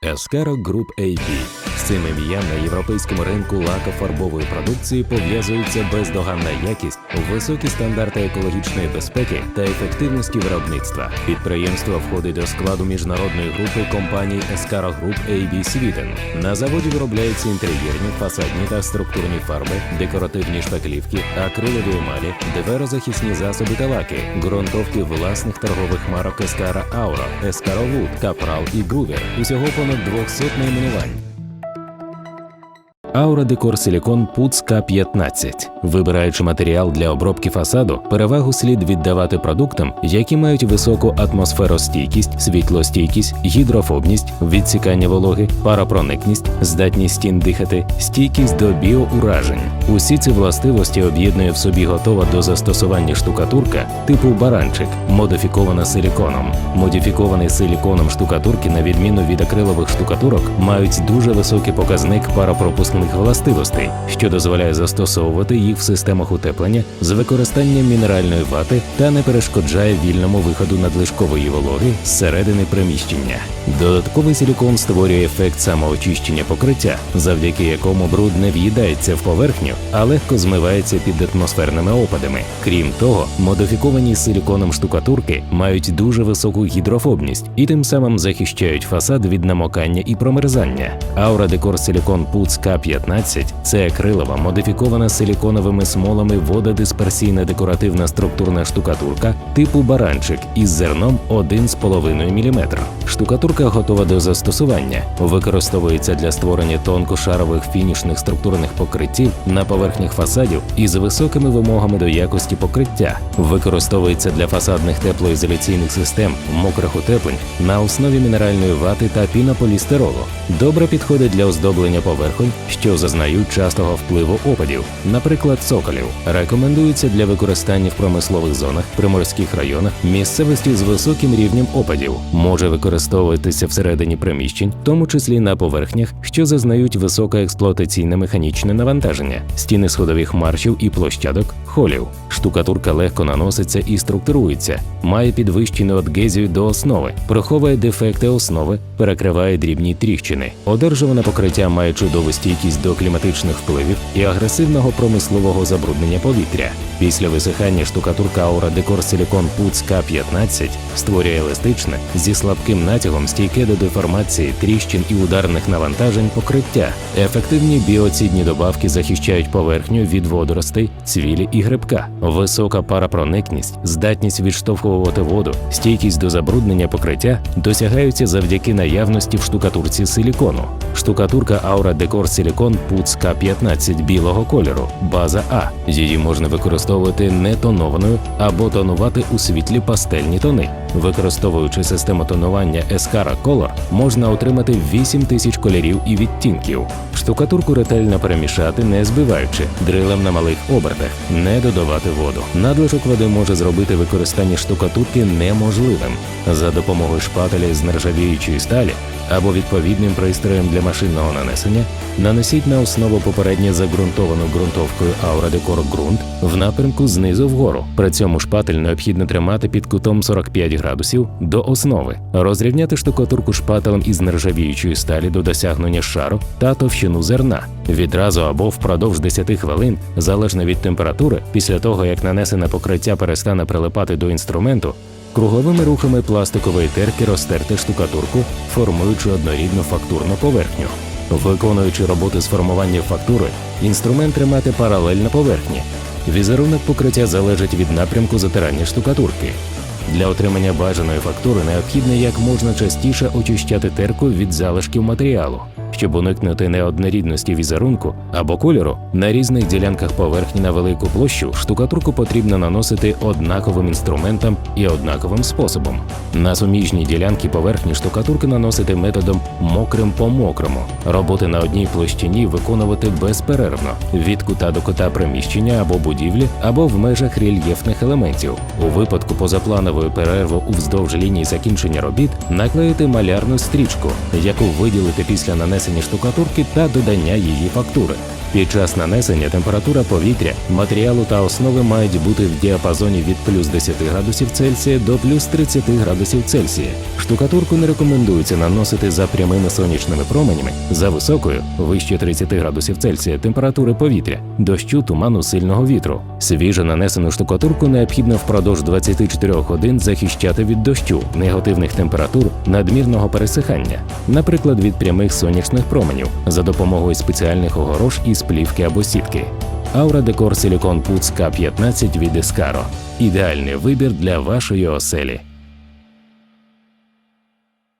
Эскаро Групп AB. Цим ім'ям на європейському ринку лакофарбової продукції пов'язується бездоганна якість, високі стандарти екологічної безпеки та ефективності виробництва. Підприємство входить до складу міжнародної групи компаній Escaro Group AB Sweden. На заводі виробляються інтер'єрні, фасадні та структурні фарби, декоративні шпаклівки, акрилові емалі, дверозахисні засоби та лаки, ґрунтовки власних торгових марок Escara Auro, Escaro Wood, Капрал і Гувер. Усього понад 200 найменувань. Аура Декор Силікон Пуц К15. Вибираючи матеріал для обробки фасаду, перевагу слід віддавати продуктам, які мають високу атмосферостійкість, світлостійкість, гідрофобність, відсікання вологи, паропроникність, здатність стін дихати, стійкість до біоуражень. Усі ці властивості об'єднує в собі готова до застосування штукатурка типу баранчик, модифікована силіконом. Модифікований силіконом штукатурки, на відміну від акрилових штукатурок, мають дуже високий показник паропропускних властивостей, що дозволяє застосовувати їх в системах утеплення з використанням мінеральної вати та не перешкоджає вільному виходу надлишкової вологи зсередини приміщення. Додатковий силікон створює ефект самоочищення покриття, завдяки якому бруд не в'їдається в поверхню, а легко змивається під атмосферними опадами. Крім того, модифіковані силіконом штукатурки мають дуже високу гідрофобність і тим самим захищають фасад від намокання і промерзання. Аура Декор Силікон Пуц К15 це акрилова, модифікована силіконовими смолами вододисперсійна декоративна структурна штукатурка типу баранчик із зерном 1,5 мм. Штукатурка готова до застосування, використовується для створення тонкошарових фінішних структурних покриттів на поверхнях фасадів із високими вимогами до якості покриття, використовується для фасадних теплоізоляційних систем, мокрих утеплень на основі мінеральної вати та пінополістиролу. Добре підходить для оздоблення поверхонь, що зазнають частого впливу опадів, наприклад, цоколів. Рекомендується для використання в промислових зонах, приморських районах, місцевості з високим рівнем опадів, може використовуватися всередині приміщень, в тому числі на поверхнях, що зазнають високе експлуатаційне механічне навантаження, стіни сходових маршів і площадок, холів. Штукатурка легко наноситься і структурується, має підвищену адгезію до основи, приховує дефекти основи, перекриває дрібні тріщини. Одержуване покриття має чудову стійкість до кліматичних впливів і агресивного промислового забруднення повітря. Після висихання штукатурка Aura Decor Silicon Puts K15 створює еластичне зі слабким натягом стійке до деформації, тріщин і ударних навантажень покриття. Ефективні біоцідні добавки захищають поверхню від водоростей, цвілі і грибка, висока парапроникність, здатність відштовхувати воду, стійкість до забруднення покриття досягаються завдяки наявності в штукатурці силікону. Штукатурка Aura Decor Silicon Puts K15 білого кольору, база А. Її можна використовувати не тонованою або тонувати у світлі пастельні тони. Використовуючи систему тонування Escara Color, можна отримати 8 тисяч кольорів і відтінків. Штукатурку ретельно перемішати, не збиваючи, дрилем на малих обертах, не додавати воду. Надлишок води може зробити використання штукатурки неможливим. За допомогою шпателя з нержавіючої сталі або відповідним пристроєм для машинного нанесення нанесіть на основу попередньо загрунтовану ґрунтовкою Aura Decor ґрунт в напрямку знизу вгору. При цьому шпатель необхідно тримати під кутом 45 градусів до основи, розрівняти штукатурку шпателем із нержавіючої сталі до досягнення шару та товщину зерна. Відразу або впродовж 10 хвилин, залежно від температури, після того як нанесене покриття перестане прилипати до інструменту, Круговими рухами пластикової терки розтерти штукатурку, формуючи однорідну фактурну поверхню. Виконуючи роботи з формування фактури, інструмент тримати паралельно поверхні. Візерунок покриття залежить від напрямку затирання штукатурки. Для отримання бажаної фактури необхідно як можна частіше очищати терку від залишків матеріалу, щоб уникнути неоднорідності візерунку або кольору на різних ділянках поверхні на велику площу штукатурку потрібно наносити однаковим інструментом і однаковим способом. На суміжні ділянки поверхні штукатурки наносити методом мокрим по мокрому. Роботи на одній площині виконувати безперервно від кута до кута приміщення або будівлі, або в межах рельєфних елементів. У випадку позапланової перерви уздовж лінії закінчення робіт наклеїти малярну стрічку, яку виділити після нанесення нанесення штукатурки та додання її фактури. Під час нанесення температура повітря, матеріалу та основи мають бути в діапазоні від плюс 10 градусів Цельсія до плюс 30 градусів Цельсія. Штукатурку не рекомендується наносити за прямими сонячними променями, за високою, вище 30 градусів Цельсія температури повітря, дощу, туману, сильного вітру. Свіжо нанесену штукатурку необхідно впродовж 24 годин захищати від дощу, негативних температур, надмірного пересихання, наприклад, від прямих сонячних променів, за допомогою спеціальних огорож із плівки або сітки. Aura Decor Silicon Puts K15 від Escaro. Ідеальний вибір для вашої оселі.